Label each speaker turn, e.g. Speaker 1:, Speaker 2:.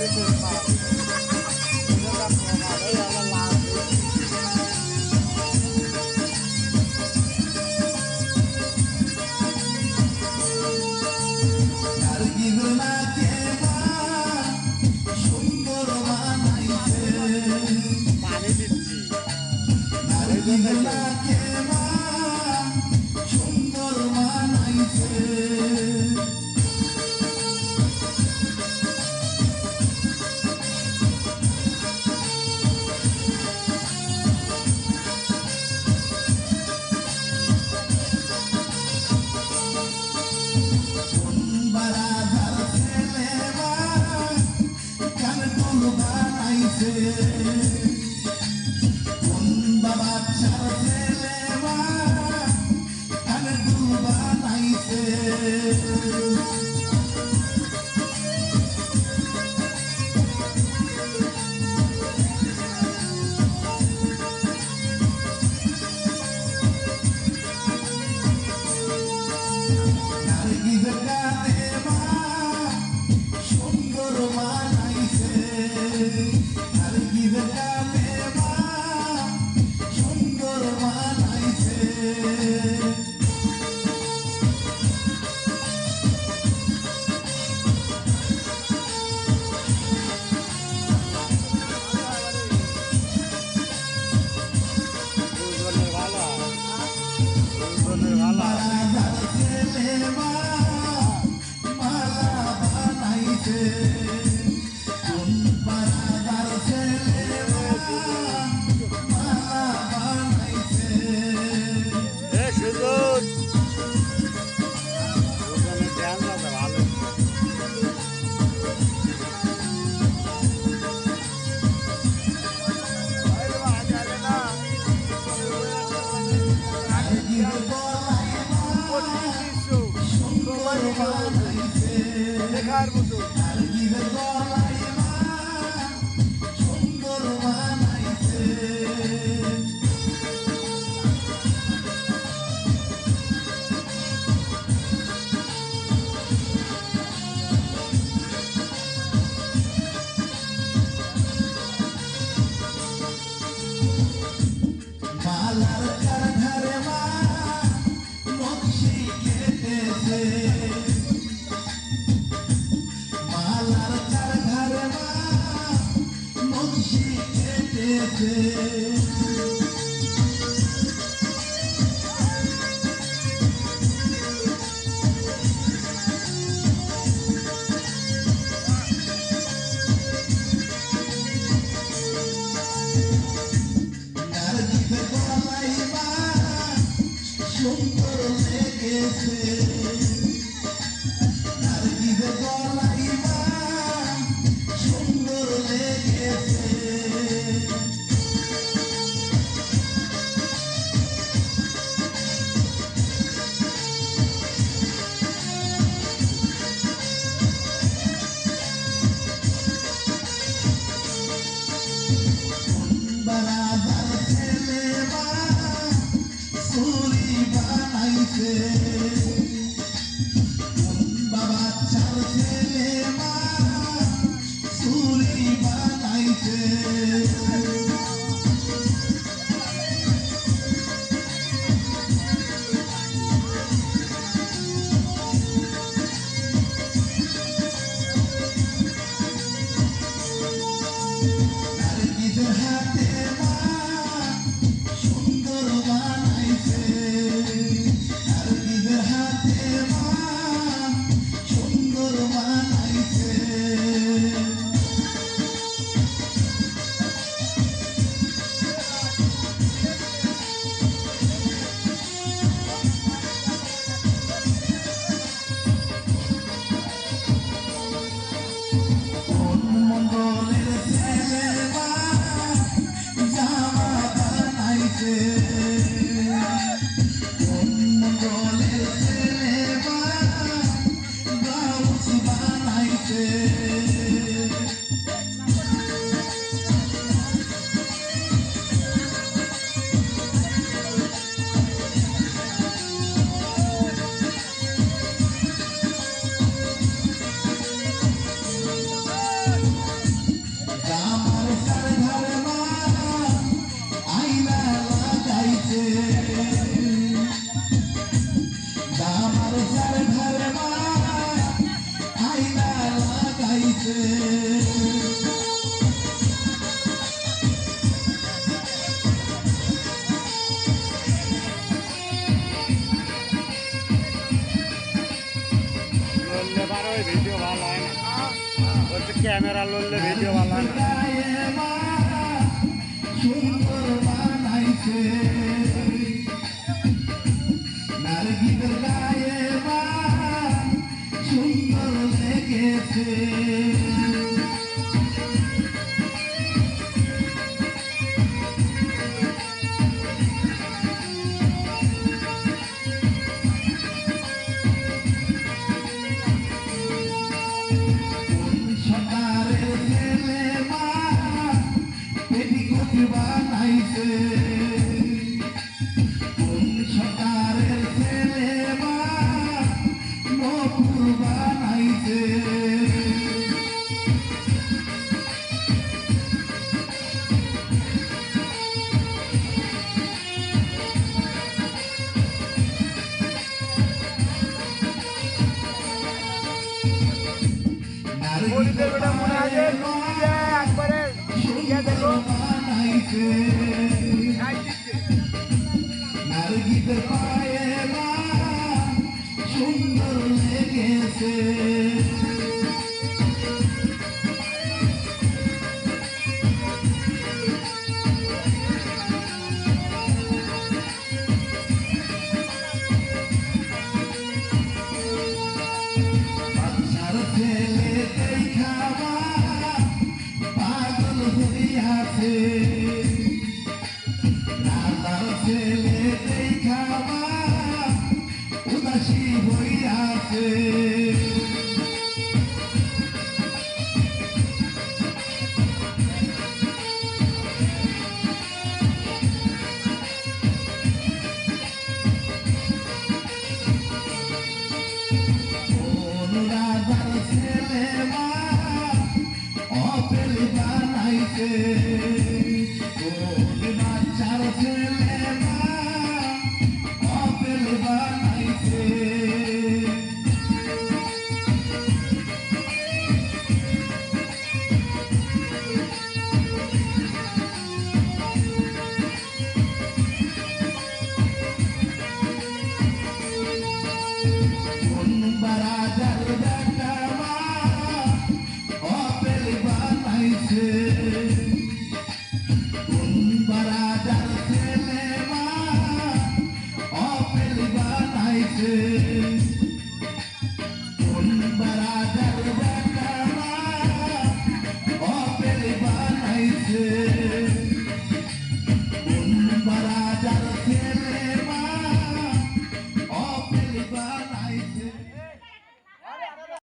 Speaker 1: 嗯。
Speaker 2: He's a now. Let's go. Thank you.
Speaker 1: కెమెరాలో
Speaker 2: video వల్ల গরিবদের বেটা সুন্দর লেগেছে। me.